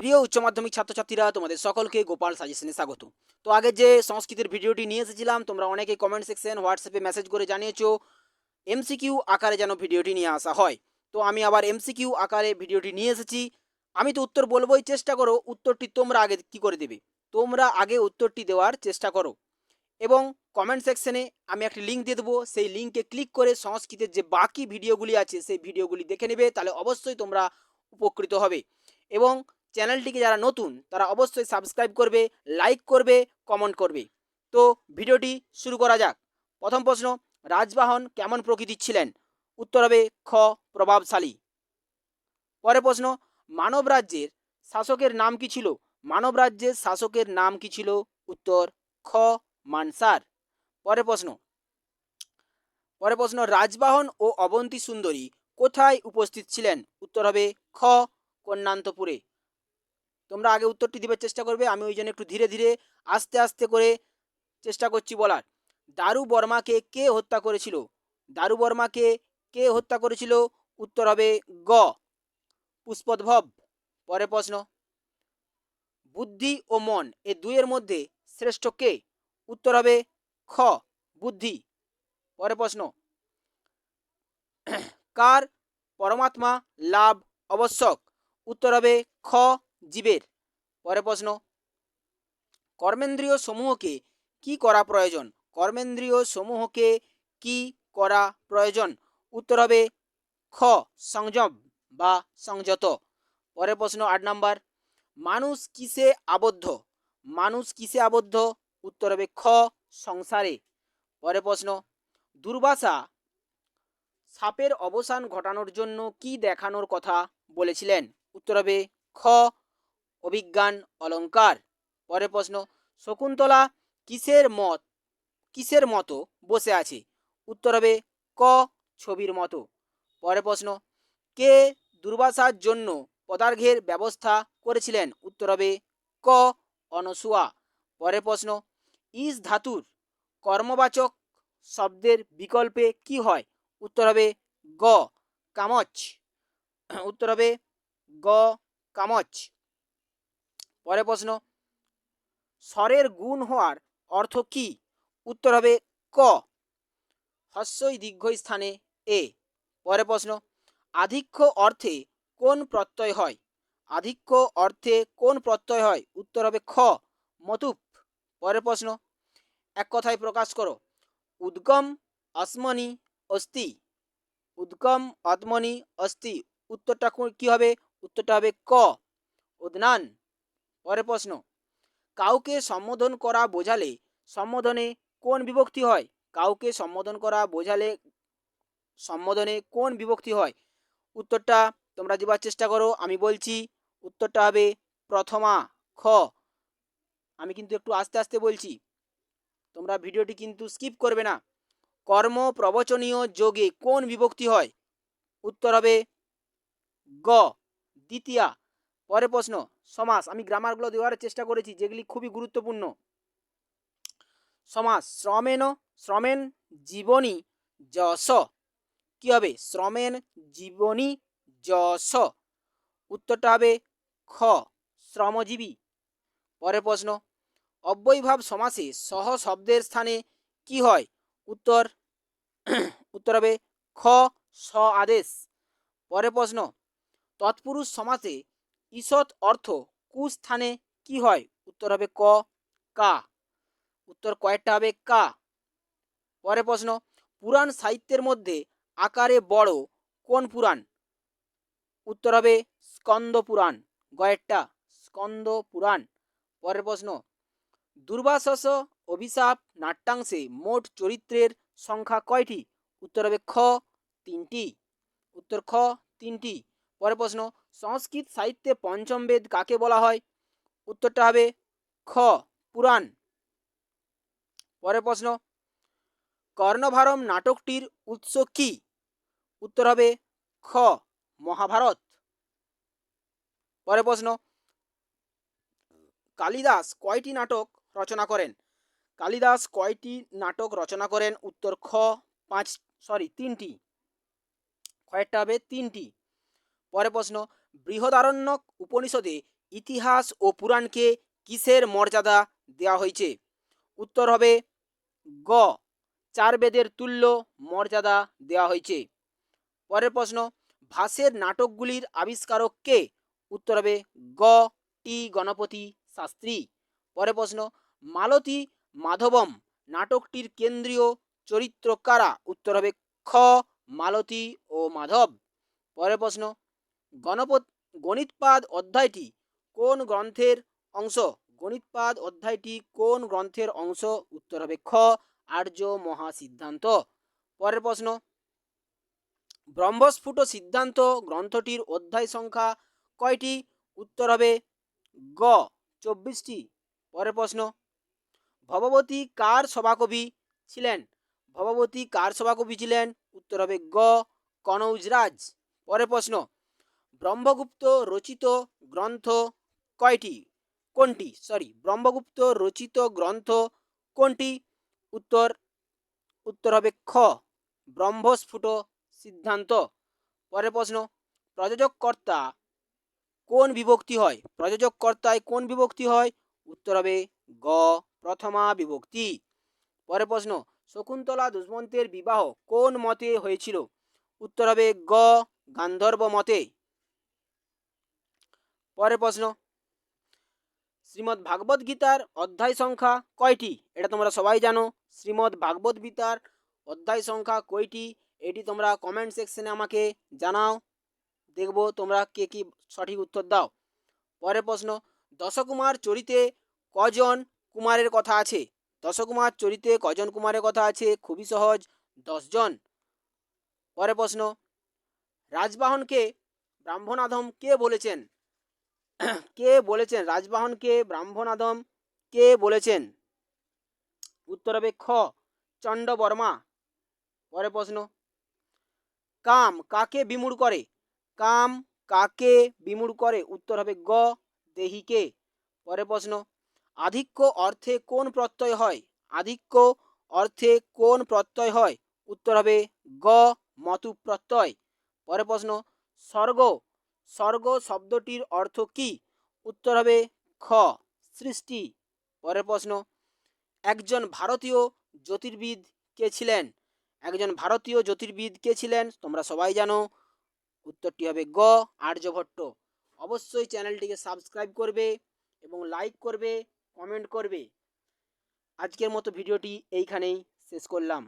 প্রিয় উচ্চ মাধ্যমিক ছাত্রছাত্রীরা, তোমাদের সকলকে গোপাল সাজেশনে স্বাগত। তো আগে যে সংস্কৃতের ভিডিওটি নিয়ে এসেছিলাম, তোমরা অনেকে কমেন্ট সেকশন হোয়াটসঅ্যাপে মেসেজ করে জানিয়েছো এমসিকিউ আকারে যেন ভিডিওটি নিয়ে আসা হয়। তো আমি আবার এমসিকিউ আকারে ভিডিওটি নিয়ে এসেছি। আমি তো উত্তর বলবোই, চেষ্টা করো উত্তরটি তোমরা আগে কি করে দেবে? তোমরা আগে উত্তরটি দেওয়ার চেষ্টা করো। এবং কমেন্ট সেকশনে আমি একটি লিঙ্ক দিয়ে দেবো। সেই লিঙ্কে ক্লিক করে সংস্কৃতের যে বাকি ভিডিওগুলি আছে, সেই ভিডিওগুলি দেখে নেবে। তাহলে অবশ্যই তোমরা উপকৃত হবে। এবং চ্যানেলটিকে যারা নতুন, তারা অবশ্যই সাবস্ক্রাইব করবে লাইক করবে কমেন্ট করবে। তো ভিডিওটি শুরু করা যাক। প্রথম প্রশ্ন, রাজবাহন কেমন প্রকৃতির ছিলেন? উত্তর হবে খ, প্রভাবশালী। পরের প্রশ্ন, মানব রাজ্যের শাসকের নাম কি ছিল? মানব রাজ্যের শাসকের নাম কি ছিল? উত্তর, খ, মানসার। পরের প্রশ্ন পরের প্রশ্ন, রাজবাহন ও অবন্তী সুন্দরী কোথায় উপস্থিত ছিলেন? উত্তর হবে খ, কন্যান্তপুরে। তোমরা আগে উত্তরটি দিবার চেষ্টা করবে, আমি ওই জন্য একটু ধীরে ধীরে, আস্তে আস্তে করে চেষ্টা করছি বলার। দারু বর্মাকে কে হত্যা করেছিল? দারু বর্মাকে কে হত্যা করেছিল? উত্তর হবে গ। পুষ্পোদ্ভব, পরের প্রশ্ন। বুদ্ধি ও মন, এ দুইয়ের মধ্যে শ্রেষ্ঠ কে? উত্তর হবে খ, বুদ্ধি। পরের প্রশ্ন। কার পরমাত্মা লাভ আবশ্যক? উত্তর হবে খ জীবের। পরে প্রশ্ন, কর্মেন্দ্রীয় সমূহকে কি করা প্রয়োজন? কর্মেন্দ্রীয় সমূহকে কি করা প্রয়োজন? উত্তর হবে, খ, সংযম বা সংযত। পরে প্রশ্ন, আট নাম্বার, মানুষ কিসে আবদ্ধ? মানুষ কিসে আবদ্ধ? উত্তর হবে, খ, সংসারে। পরে প্রশ্ন, দুর্বাসা সাপের অবসান ঘটানোর জন্য কি দেখানোর কথা বলেছিলেন? উত্তর হবে, খ অভিজ্ঞান অলঙ্কার পরের প্রশ্ন, শকুন্তলা কিসের মত, কিসের মতো বসে আছে? উত্তর হবে, ক ছবির মতো। পরের প্রশ্ন, কে দুর্বাসার জন্য পদার্ঘের ব্যবস্থা করেছিলেন? উত্তর হবে, ক অনসুয়া। পরের প্রশ্ন, ইস ধাতুর কর্মবাচক শব্দের বিকল্পে কি হয়? উত্তর হবে, গ কামচ। উত্তর হবে, গ কামচ। পরের প্রশ্ন, স্বরের গুণ হওয়ার অর্থ কি? উত্তর হবে ক। হস্যই দীর্ঘ স্থানে এ। পরের প্রশ্ন, আধিক্য অর্থে কোন প্রত্যয় হয়? আধিক্য অর্থে কোন প্রত্যয় হয়? উত্তর হবে খ। মতুপ। পরের প্রশ্ন, এক কথায় প্রকাশ করো। উদ্গম অস্মনি অস্তি উদ্গম আত্মনি অস্তি উত্তরটা কি হবে? উত্তরটা হবে ক। উদ্নান পরের প্রশ্ন, কাউকে সম্বোধন করা বোঝালে সম্বোধনে কোন বিভক্তি হয়? কাউকে সম্বোধন করা বোঝালে সম্বোধনে কোন বিভক্তি হয়? উত্তরটা তোমরা দেবার চেষ্টা করো, আমি বলছি উত্তরটা হবে প্রথমা, খ। আমি কিন্তু একটু আস্তে আস্তে বলছি, তোমরা ভিডিওটি কিন্তু স্কিপ করবে না। কর্ম প্রবচনীয় যোগে কোন বিভক্তি হয়? উত্তর হবে গ। দ্বিতীয়া পরের প্রশ্ন, সমাস। আমি গ্রামারগুলো দেওয়ার চেষ্টা করেছি, যেগুলি খুবই গুরুত্বপূর্ণ। সমাস শ্রমেন শ্রমেন জীবনী, যশ। কি হবে? শ্রমেন জীবনী, যশ। উত্তরটা হবে খ, শ্রমজীবী। পরের প্রশ্ন, অব্যয়ভাব সমাসে সহ শব্দের স্থানে কি হয়? উত্তর উত্তর হবে খ, স আদেশ। পরের প্রশ্ন, তৎপুরুষ সমাসে ঈষৎ অর্থ, কু স্থানে কি হয়? উত্তর হবে ক, কা। উত্তর কয়েকটা হবে কা। পরের প্রশ্ন, পুরাণ সাহিত্যের মধ্যে আকারে বড় কোন পুরাণ? উত্তর হবে স্কন্দ পুরাণ গয়েরটা স্কন্দ পুরাণ। পরের প্রশ্ন, দুর্বাসস অভিশাপ নাট্যাংশে মোট চরিত্রের সংখ্যা কয়টি? উত্তর হবে খ, তিনটি। উত্তর খ, তিনটি। পরের প্রশ্ন, সংস্কৃত সাহিত্যে পঞ্চম বেদ কাকে বলা হয়? উত্তরটা হবে খ, পুরাণ। পরের প্রশ্ন, কর্ণভারম নাটকটির উৎস কি? উত্তর হবে খ, মহাভারত। পরের প্রশ্ন, কালিদাস কয়টি নাটক রচনা করেন? কালিদাস কয়টি নাটক রচনা করেন? উত্তর খ, পাঁচ সরি তিনটি। কয়েকটা হবে তিনটি। পরের প্রশ্ন বৃহদারণ্যক উপনিষদে ইতিহাস ও পুরাণকে কিসের মর্যাদা দেওয়া হয়েছে? উত্তর হবে, গ, চার বেদের তুল্য মর্যাদা দেওয়া হয়েছে। পরের প্রশ্ন ভাষের নাটকগুলির আবিষ্কারক কে? উত্তর হবে, গ, টি, গণপতি শাস্ত্রী। পরের প্রশ্ন, মালতী মাধবম নাটকটির কেন্দ্রীয় চরিত্র কারা? উত্তর হবে, খ, মালতী ও মাধব। পরের প্রশ্ন গণপত, গণিতপাদ অধ্যায়টি কোন গ্রন্থের অংশ? গণিতপাদ অধ্যায়টি কোন গ্রন্থের অংশ? উত্তর হবে খ, আর্য মহাসিদ্ধান্ত। পরের প্রশ্ন। ব্রহ্মস্ফুট সিদ্ধান্ত গ্রন্থটির অধ্যায় সংখ্যা কয়টি? উত্তর হবে গ, চব্বিশটি। পরের প্রশ্ন। ভববতী কার সভাকবি ছিলেন? ভববতী কার সভাকবি ছিলেন? উত্তর হবে গ, কনৌজরাজ। পরের প্রশ্ন। ব্রহ্মগুপ্ত রচিত গ্রন্থ কয়টি? কোনটি? সরি ব্রহ্মগুপ্ত রচিত গ্রন্থ কোনটি? উত্তর উত্তর হবে খ, ব্রহ্মস্ফুট সিদ্ধান্ত। পরের প্রশ্ন প্রযোজক কর্তা কোন বিভক্তি হয়? প্রযোজক কর্তায় কোন বিভক্তি হয়? উত্তর হবে গ, প্রথমা বিভক্তি। পরের প্রশ্ন, শকুন্তলা দুষ্মন্তের বিবাহ কোন মতে হয়েছিল? উত্তর হবে গ, গান্ধর্ব মতে। পরের প্রশ্ন। শ্রীমদ্ ভাগবত গীতার অধ্যায় সংখ্যা কয়টি? এটা তোমরা সবাই জানো। শ্রীমদ্ ভাগবত গীতার অধ্যায় সংখ্যা কয়টি? এটি তোমরা কমেন্ট সেকশনে আমাকে জানাও। দেখব তোমরা কে কি সঠিক উত্তর দাও। পরের প্রশ্ন, দশকুমার চরিতে কজন কুমারের কথা আছে? দশকুমার চরিতে কজন কুমারের কথা আছে? খুবই সহজ, দশজন। পরের প্রশ্ন, রাজবাহনকে ব্রাহ্মণাধম কে বলেছেন? কে বলেছেন? রাজবাহনকে ব্রাহ্মণাদম কে বলেছেন? উত্তর হবে খ চণ্ড বর্মা পরের প্রশ্ন, কাম কাকে বিমূঢ় করে? কাম কাকে বিমূঢ় করে? উত্তর হবে গ, দেহিকে। পরের প্রশ্ন, আধিক্য অর্থে কোন প্রত্যয় হয়? আধিক্য অর্থে কোন প্রত্যয় হয়? উত্তর হবে গ মতু প্রত্যয় পরের প্রশ্ন, স্বর্গ স্বর্গ শব্দটির অর্থ কি? উত্তর হবে খ, সৃষ্টি। পরের প্রশ্ন, একজন ভারতীয় জ্যোতির্বিদ কে ছিলেন? একজন ভারতীয় জ্যোতির্বিদ কে ছিলেন? তোমরা সবাই জানো। উত্তরটি হবে গ আর্যভট্ট অবশ্যই চ্যানেলটিকে সাবস্ক্রাইব করবে এবং লাইক করবে, কমেন্ট করবে। আজকের মতো ভিডিওটি এইখানেই শেষ করলাম।